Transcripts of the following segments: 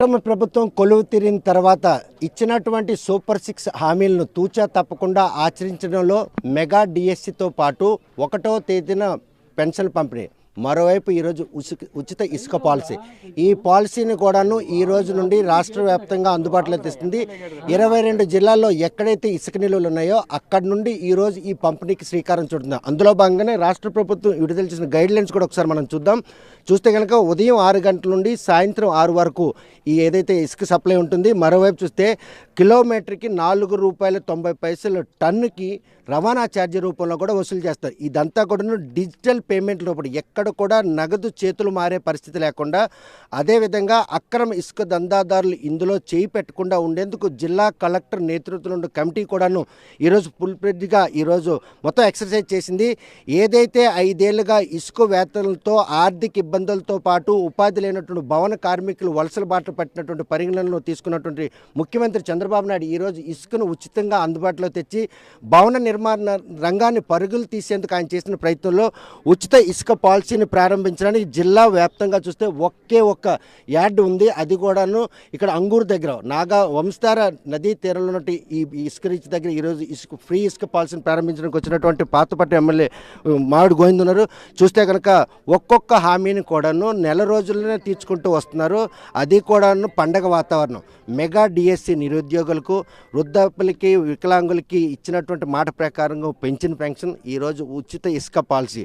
కూటమి ప్రభుత్వం కొలువు తీరిన తర్వాత ఇచ్చినటువంటి సూపర్ సిక్స్ హామీలను తూచా తప్పకుండా ఆచరించడంలో మెగా డిఎస్సితో పాటు ఒకటో తేదీన పెన్షన్ పంపిణీ. మరోవైపు ఈరోజు ఉసుక ఉచిత ఇసుక పాలసీ. ఈ పాలసీని కూడాను ఈ రోజు నుండి రాష్ట్ర వ్యాప్తంగా అందుబాటులో తెస్తుంది. ఇరవై రెండు జిల్లాల్లో ఎక్కడైతే ఇసుక నిల్వలు ఉన్నాయో అక్కడి నుండి ఈరోజు ఈ పంపిణీకి శ్రీకారం చుడుతుంది అందులో భాగంగానే రాష్ట్ర ప్రభుత్వం విడుదల చేసిన గైడ్ లైన్స్ కూడా ఒకసారి మనం చూద్దాం. చూస్తే కనుక ఉదయం ఆరు గంటల నుండి సాయంత్రం ఆరు వరకు ఈ ఏదైతే ఇసుక సప్లై ఉంటుంది మరోవైపు చూస్తే కిలోమీటర్కి నాలుగు రూపాయల తొంభై పైసలు టన్నుకి రవాణా ఛార్జీ రూపంలో కూడా వసూలు చేస్తారు. ఇదంతా కూడా డిజిటల్ పేమెంట్ రూపంలో ఎక్కడ కూడా నగదు చేతులు మారే పరిస్థితి లేకుండా అదేవిధంగా అక్రమ ఇసుక దందాదారులు ఇందులో చేయి పెట్టకుండా ఉండేందుకు జిల్లా కలెక్టర్ నేతృత్వంలో కమిటీ కూడాను ఈరోజు ఫుల్ప్రెడ్గా ఈరోజు మొత్తం ఎక్సర్సైజ్ చేసింది. ఏదైతే ఐదేళ్ళుగా ఇసుక వేతనలతో ఆర్థిక ఇబ్బందులతో పాటు ఉపాధి లేనటువంటి భవన కార్మికులు వలసల బాటలు పట్టినటువంటి పరిగణనలు తీసుకున్నటువంటి ముఖ్యమంత్రి చంద్రబాబు నాయుడు ఈరోజు ఇసుకను ఉచితంగా అందుబాటులో తెచ్చి భవన నిర్మాణ రంగాన్ని పరుగులు తీసేందుకు ఆయన చేసిన ప్రయత్నంలో ఉచిత ఇసుక పాలసీ ఏజెన్సీని ప్రారంభించడానికి జిల్లా వ్యాప్తంగా చూస్తే ఒకే ఒక్క యార్డ్ ఉంది. అది కూడాను ఇక్కడ అంగూరు దగ్గర నాగా వంశార నదీ తీరంలో ఉన్నట్టు ఈ ఇసుక రీచ్ దగ్గర ఈరోజు ఇసుక ఫ్రీ ఇసుక పాలసీని ప్రారంభించడానికి వచ్చినటువంటి పాతపట్టు ఎమ్మెల్యే మామిడి గోవింద్ ఉన్నారు. చూస్తే కనుక ఒక్కొక్క హామీని కూడాను నెల రోజుల్లోనే తీర్చుకుంటూ వస్తున్నారు. అది కూడాను పండగ వాతావరణం. మెగా డిఎస్సి నిరుద్యోగులకు వృద్ధాపులకి వికలాంగులకి ఇచ్చినటువంటి మాట ప్రకారంగా పెంచిన పెన్షన్ ఈరోజు ఉచిత ఇసుక పాలసీ.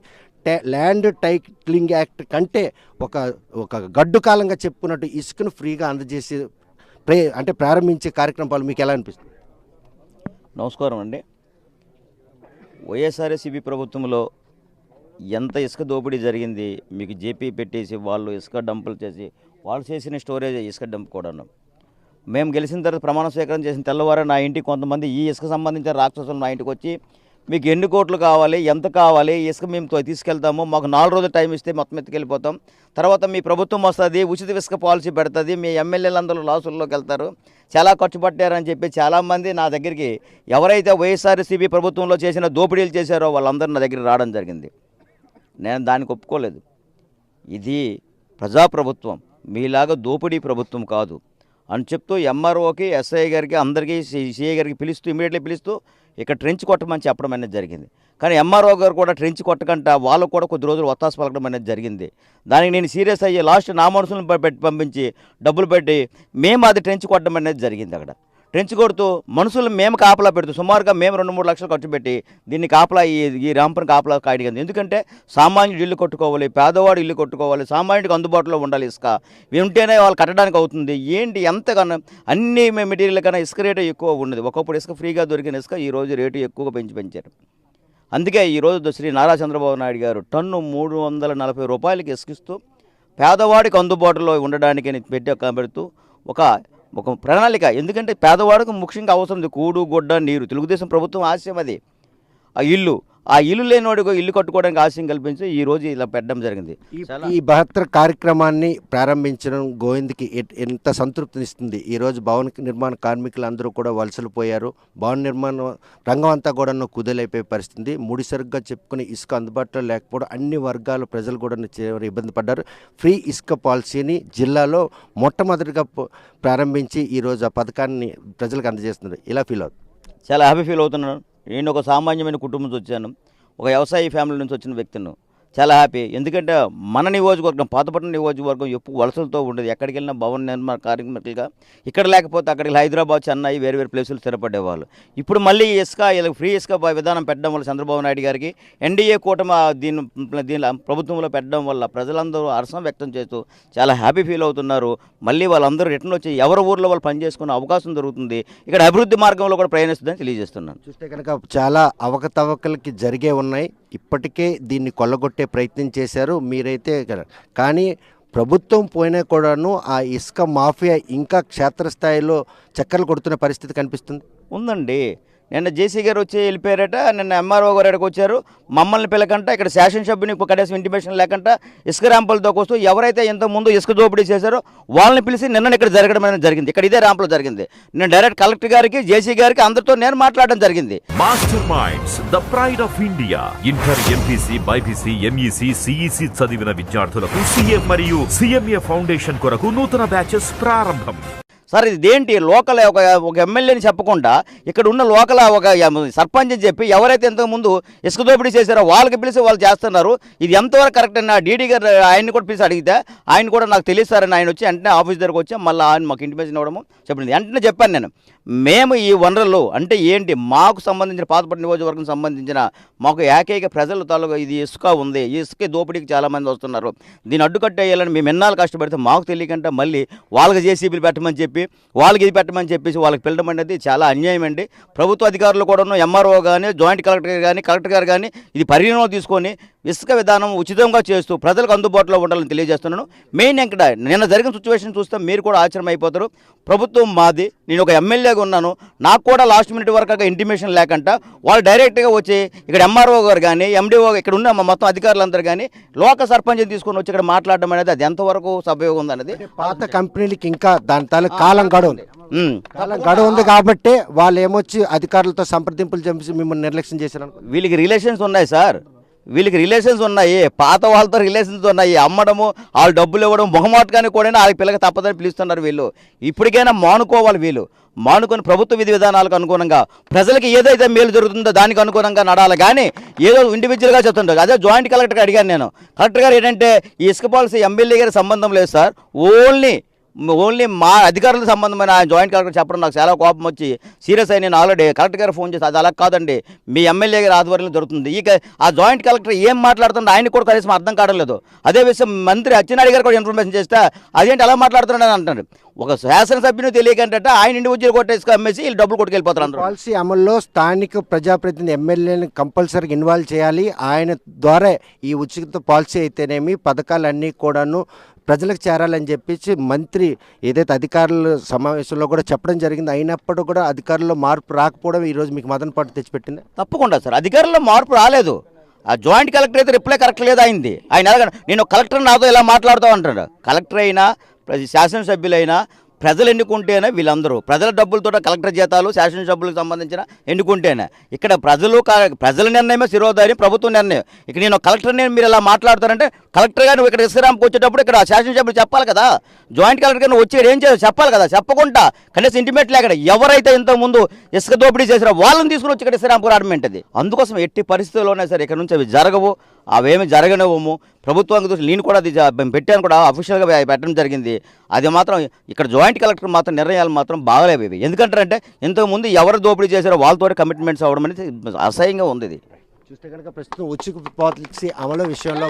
ల్యాండ్ టైట్లింగ్ యాక్ట్ కంటే ఒక ఒక గడ్డు కాలంగా చెప్పుకున్నట్టు ఇసుకను ఫ్రీగా అందజేసి ప్రే అంటే ప్రారంభించే కార్యక్రమాలు మీకు ఎలా అనిపిస్తుంది? నమస్కారం అండి. వైఎస్ఆర్సీపీ ప్రభుత్వంలో ఎంత ఇసుక దోపిడీ జరిగింది మీకు జేపీ పెట్టేసి వాళ్ళు ఇసుక డంపులు చేసి వాళ్ళు చేసిన స్టోరేజ్ ఇసుక డంప్ కూడాను. మేము గెలిచిన తర్వాత ప్రమాణ స్వీకారం చేసిన తెల్లవారు నా ఇంటికి కొంతమంది ఈ ఇసుక సంబంధించిన రాక్షసులు నా ఇంటికి వచ్చి మీకు ఎన్ని కోట్లు కావాలి ఎంత కావాలి ఇసుక మేము తీసుకెళ్తాము మాకు నాలుగు రోజులు టైం ఇస్తే మొత్తం ఎత్తుకెళ్ళిపోతాం. తర్వాత మీ ప్రభుత్వం వస్తుంది ఉచిత ఇసుక పాలసీ పెడుతుంది మీ ఎమ్మెల్యేలు అందరూ లాసుల్లోకి వెళ్తారు. చాలా ఖర్చు పట్టారని చెప్పి చాలామంది నా దగ్గరికి ఎవరైతే వైఎస్ఆర్సీపీ ప్రభుత్వంలో చేసిన దోపిడీలు చేశారో వాళ్ళందరూ నా దగ్గర రావడం జరిగింది. నేను దానికి ఒప్పుకోలేదు. ఇది ప్రజాప్రభుత్వం మీలాగా దోపిడీ ప్రభుత్వం కాదు. అని చెప్తూ ఎంఆర్ఓకి ఎస్ఐ గారికి అందరికీ సిఐ గారికి పిలుస్తూ ఇమీడియట్లీ పిలుస్తూ ఇక్కడ ట్రెంచ్ కొట్టమని చెప్పడం అనేది జరిగింది. కానీ ఎంఆర్ఓ గారు కూడా ట్రెంచ్ కొట్టకుండా వాళ్ళు కూడా కొద్ది రోజులు ఒత్తాసు పలకడం అనేది జరిగింది. దానికి నేను సీరియస్ అయ్యి లాస్ట్ నా మనుషులను పెట్టి పంపించి డబ్బులు పెట్టి మేము అది ట్రెంచ్ కొట్టడం అనేది జరిగింది అక్కడ. ట్రెంచ్ కొడుతూ మనుషులు మేము కాపలా పెడుతూ సుమారుగా మేము రెండు మూడు లక్షలు ఖర్చు పెట్టి దీన్ని కాపలా ఈ ఈ రాంపని కాపలా కాడిగింది ఎందుకంటే సామాన్యుడు ఇల్లు కట్టుకోవాలి పేదవాడు ఇల్లు కట్టుకోవాలి సామాన్యుడికి అందుబాటులో ఉండాలి ఇసుక. ఉంటేనే వాళ్ళు కట్టడానికి అవుతుంది. ఏంటి ఎంతగానో అన్ని మెటీరియల్ కన్నా ఇసుక రేటు ఎక్కువ ఉన్నది. ఒకప్పుడు ఇసుక ఫ్రీగా దొరికిన ఇసుక ఈరోజు రేటు ఎక్కువగా పెంచి పెంచారు. అందుకే ఈరోజు శ్రీ నారా చంద్రబాబు నాయుడు గారు టన్ను మూడు వందల నలభై రూపాయలకి ఇసుకిస్తూ పేదవాడికి అందుబాటులో ఉండడానికి పెట్టి పెడుతూ ఒక ఒక ప్రణాళిక. ఎందుకంటే పేదవాడికి ముఖ్యంగా అవసరం ఉంది. కూడు గుడ్డ నీరు. తెలుగుదేశం ప్రభుత్వం ఆశయం అది. ఆ ఇల్లు ఆ ఇల్లు లేనివాడికి ఇల్లు కట్టుకోవడానికి ఆశయం కల్పించి ఈ రోజు ఇలా పెట్టడం జరిగింది. ఈ- బహత్తర్ కార్యక్రమాన్ని ప్రారంభించడం గోవింద్కి ఎంత సంతృప్తినిస్తుంది. ఈరోజు భవన నిర్మాణ కార్మికులందరూ కూడా వలసలు పోయారు. భవన నిర్మాణ రంగం అంతా కూడా కుదలైపోయే పరిస్థితి. ముడి సరుగ్గా చెప్పుకుని ఇసుక అందుబాటులో లేకపోవడం అన్ని వర్గాల ప్రజలు కూడా ఇబ్బంది పడ్డారు. ఫ్రీ ఇసుక పాలసీని జిల్లాలో మొట్టమొదటిగా ప్రారంభించి ఈరోజు ఆ పథకాన్ని ప్రజలకు అందజేస్తున్నారు. ఇలా ఫీల్ అవుతుంది చాలా హ్యాపీ ఫీల్ అవుతున్నాను. నేను ఒక సామాన్యమైన కుటుంబం నుంచి వచ్చాను. ఒక వ్యవసాయ ఫ్యామిలీ నుంచి వచ్చిన వ్యక్తిను. చాలా హ్యాపీ ఎందుకంటే మన నియోజకవర్గం పాతపట్నం నియోజకవర్గం ఎప్పుడు వలసలతో ఉండేది. ఎక్కడికి వెళ్ళినా భవన నిర్మాణ కార్మికులుగా ఇక్కడ లేకపోతే అక్కడికి హైదరాబాద్ చెన్నై వేరు వేరు ప్లేసులు స్థిరపడేవాళ్ళు. ఇప్పుడు మళ్ళీ ఇసుక ఇలా ఫ్రీ ఇసుక విధానం పెట్టడం వల్ల చంద్రబాబు నాయుడు గారికి ఎన్డీఏ కూటమి దీని దీని ప్రభుత్వంలో పెట్టడం వల్ల ప్రజలందరూ హర్షం వ్యక్తం చేస్తూ చాలా హ్యాపీ ఫీల్ అవుతున్నారు. మళ్ళీ వాళ్ళందరూ రిటర్న్ వచ్చి ఎవరి ఊర్లో వాళ్ళు పనిచేసుకునే అవకాశం దొరుకుతుంది. ఇక్కడ అభివృద్ధి మార్గంలో కూడా ప్రయాణిస్తుందని తెలియజేస్తున్నాను. చూస్తే కనుక చాలా అవకతవకలకి జరిగే ఉన్నాయి. ఇప్పటికే దీన్ని కొల్లగొట్టే ప్రయత్నం చేశారు మీరైతే కానీ ప్రభుత్వం పోయినా కూడాను ఆ ఇసుక మాఫియా ఇంకా క్షేత్రస్థాయిలో చక్కర్లు కొడుతున్న పరిస్థితి కనిపిస్తుంది? ఉందండి. నిన్న జేసీ గారు వచ్చి వెళ్ళిపోయారట నిన్న ఎంఆర్ఓ గారు ఇక్కడికి వచ్చారు. మమ్మల్ని పిలకంట ఇక్కడ శాసనసభ్యుని కనీసం ఇంటిమేషన్ లేకుండా ఇసుక ర్యాంపులతో కోస్తూ ఎవరైతే ఇంత ముందు ఇసుక దోపిడీ చేశారో వాళ్ళని పిలిచి నిన్న ఇక్కడ జరగడం అనేది జరిగింది. ఇక్కడ ఇదే ర్యాంపులో జరిగింది. నేను డైరెక్ట్ కలెక్టర్ గారికి జేసీ గారికి అందరితో నేను మాట్లాడడం జరిగింది. Master minds the pride of India inter MPC BiPC MEC CEC చదివిన విద్యార్థులకు సీఎం మరియు సిఎంఏ ఫౌండేషన్ కొరకు నూతన బ్యాచెస్ ప్రారంభం. సార్ ఇది ఏంటి లోకల్ ఒక ఒక ఎమ్మెల్యేని చెప్పకుండా ఇక్కడ ఉన్న లోకల్ ఒక సర్పంచ్ అని చెప్పి ఎవరైతే ఇంతకుముందు ఇసుక దోపిడీ చేశారో వాళ్ళకి పిలిచి వాళ్ళు చేస్తున్నారు. ఇది ఎంతవరకు కరెక్ట్ అని డీడీ గారు ఆయన్ని కూడా పిలిచి అడిగితే ఆయన కూడా నాకు తెలియస్తారని ఆయన వచ్చి వెంటనే ఆఫీస్ దగ్గరకు వచ్చి మళ్ళీ ఆయన మాకు ఇంటిమేషన్ ఇవ్వడము చెప్పింది వెంటనే చెప్పాను నేను. మేము ఈ వనరులు అంటే ఏంటి? మాకు సంబంధించిన పాతపట్టు నియోజకవర్గం సంబంధించిన మాకు ఏకైక ప్రజల తాలూకా ఇది ఇసుక ఉంది. ఈ ఇసుక దోపిడీకి చాలామంది వస్తున్నారు. దీన్ని అడ్డుకట్టేయాలని మేము ఎన్నాళ్ళు కష్టపడితే మాకు తెలియకుండా మళ్ళీ వాళ్ళకి జేసీబీలు పెట్టమని చెప్పి వాళ్ళకి ఇది పెట్టమని చెప్పేసి వాళ్ళకి పిలవడం అనేది చాలా అన్యాయం అండి. ప్రభుత్వ అధికారులు కూడాను ఎంఆర్ఓ కానీ జాయింట్ కలెక్టర్ కానీ కలెక్టర్ గారు కానీ ఇది పరిగణలో తీసుకొని ఇసుక విధానం ఉచితంగా చేస్తూ ప్రజలకు అందుబాటులో ఉండాలని తెలియజేస్తున్నాను. మెయిన్ ఇక్కడ నిన్న జరిగిన సిచ్యువేషన్ చూస్తే మీరు కూడా ఆశ్చర్యం అయిపోతారు ప్రభుత్వం మాది నేను ఒక ఎమ్మెల్యేగా ఉన్నాను. నాకు కూడా లాస్ట్ మినిట్ వరకు ఇంటిమేషన్ లేకుండా వాళ్ళు డైరెక్ట్గా వచ్చి ఇక్కడ ఎంఆర్ఓ గారు కానీ ఎండిఓ ఇక్కడ ఉన్న మొత్తం అధికారులందరూ కానీ లోక సర్పంచ్ని తీసుకొని వచ్చి ఇక్కడ మాట్లాడడం అనేది అది ఎంతవరకు సభయోగం ఉంది అనేది పాత కంపెనీలకి ఇంకా దాని తాలూకు కాలం గడువు ఉంది. కాలం గడువు ఉంది కాబట్టి వాళ్ళు ఏమొచ్చి అధికారులతో సంప్రదింపులు చేసి మిమ్మల్ని నిర్లక్ష్యం చేశారు వీళ్ళకి రిలేషన్స్ ఉన్నాయి సార్. వీళ్ళకి రిలేషన్స్ ఉన్నాయి పాత వాళ్ళతో రిలేషన్స్ ఉన్నాయి అమ్మడము వాళ్ళు డబ్బులు ఇవ్వడం మొహమాటగానే కూడా వాళ్ళకి పిల్లకి తప్పదని పిలుస్తున్నారు వీళ్ళు. ఇప్పటికైనా మానుకోవాలి వీళ్ళు. మానుకొని ప్రభుత్వ విధి విధానాలకు అనుగుణంగా ప్రజలకి ఏదైతే మేలు జరుగుతుందో దానికి అనుగుణంగా నడాలి. కానీ ఏదో ఇండివిజువల్గా చెప్తుంటారు. అదే జాయింట్ కలెక్టర్గా అడిగాను నేను. కలెక్టర్ గారు ఏంటంటే ఈ ఇసుక పాలసీ ఎమ్మెల్యే గారి సంబంధం లేదు సార్. ఓన్లీ ఓన్లీ మా అధికారులకు సంబంధమైన ఆయన జాయింట్ కలెక్టర్ చెప్పడం నాకు చాలా కోపం వచ్చి సీరియస్ అయి నేను ఆల్రెడీ కలెక్టర్ గారు ఫోన్ చేసి అది అలా కాదండి. మీ ఎమ్మెల్యే గారి ఆధ్వర్యంలో జరుగుతుంది. ఇక ఆ జాయింట్ కలెక్టర్ ఏం మాట్లాడుతుందో ఆయన కూడా కనీసం అర్థం కావట్లేదు అదే విషయం మంత్రి అచ్చెన్నాయుడు గారు కూడా ఇన్ఫర్మేషన్ చేస్తే అదేంటి అలా మాట్లాడుతున్నాడు అంటారు ఒక శాసనసభ్యుని తెలియకంటే ఆయన ఇండివిజువల్ కొట్టేసుకు అమ్మేసి వీళ్ళు డబ్బులు కొట్టుకెళ్ళిపోతారు పాలసీ అమల్లో స్థానిక ప్రజాప్రతినిధి ఎమ్మెల్యేని కంపల్సరీగా ఇన్వాల్వ్ చేయాలి. ఆయన ద్వారా ఈ ఉచిత పాలసీ అయితేనేమి పథకాలన్నీ కూడాను ప్రజలకు చేరాలని చెప్పేసి మంత్రి ఏదైతే అధికారుల సమావేశంలో కూడా చెప్పడం జరిగింది అయినప్పుడు కూడా అధికారుల్లో మార్పు రాకపోవడం ఈరోజు మీకు మదన పాటు తెచ్చిపెట్టింది. తప్పకుండా సార్. అధికారుల్లో మార్పు రాలేదు. ఆ జాయింట్ కలెక్టర్ అయితే రిప్లై కరెక్ట్ లేదు అయింది. ఆయన నేను కలెక్టర్ నాతో ఇలా మాట్లాడుతూ అంటాడు. కలెక్టర్ అయినా ప్రతి శాసనసభ్యులైనా ప్రజలు ఎన్నుకుంటేనే వీళ్ళందరూ. ప్రజల డబ్బులతో కలెక్టర్ జీతాలు శాసనసభ్యులకు సంబంధించిన ఎన్నుకుంటేనే. ఇక్కడ ప్రజలు ప్రజల నిర్ణయమే శిరోధారి ప్రభుత్వ నిర్ణయం. ఇక నేను కలెక్టర్ నేను మీరు ఇలా మాట్లాడతారంటే కలెక్టర్ గారు ఇక్కడ ఇస్రాంకి వచ్చేటప్పుడు ఇక్కడ శాసనసభ్యులు చెప్పాలి కదా. జాయింట్ కలెక్టర్ గారిని వచ్చి ఏం చేయాలి చెప్పాలి కదా చెప్పకుండా. కనీసం ఇంటిమేట్ లేకుండా ఎవరైతే ఇంతకు ముందు ఇసుక దోపిడీ చేసారో వాళ్ళని తీసుకుని వచ్చి ఇక్కడ ఇస్రాంకు రావడం ఏంటది అందుకోసం ఎట్టి పరిస్థితుల్లోనే సరే ఇక్కడ నుంచి అవి జరగవు. అవేమి జరగనివ్వము. ప్రభుత్వానికి దృష్టి నేను కూడా అది పెట్టాను కూడా అఫీషియల్గా పెట్టడం జరిగింది. అది మాత్రం ఇక్కడ జాయింట్ కలెక్టర్ మాత్రం నిర్ణయాలు మాత్రం బాగలేవు ఇవి ఎందుకంటారంటే ఇంతకుముందు ఎవరు దోపిడీ చేశారో వాళ్ళతో కమిట్మెంట్స్ అవ్వడం అనేది అసహ్యంగా ఉంది ఇది. చూస్తే కనుక ప్రస్తుతం ఉచిత పాలసీ అమలు విషయంలో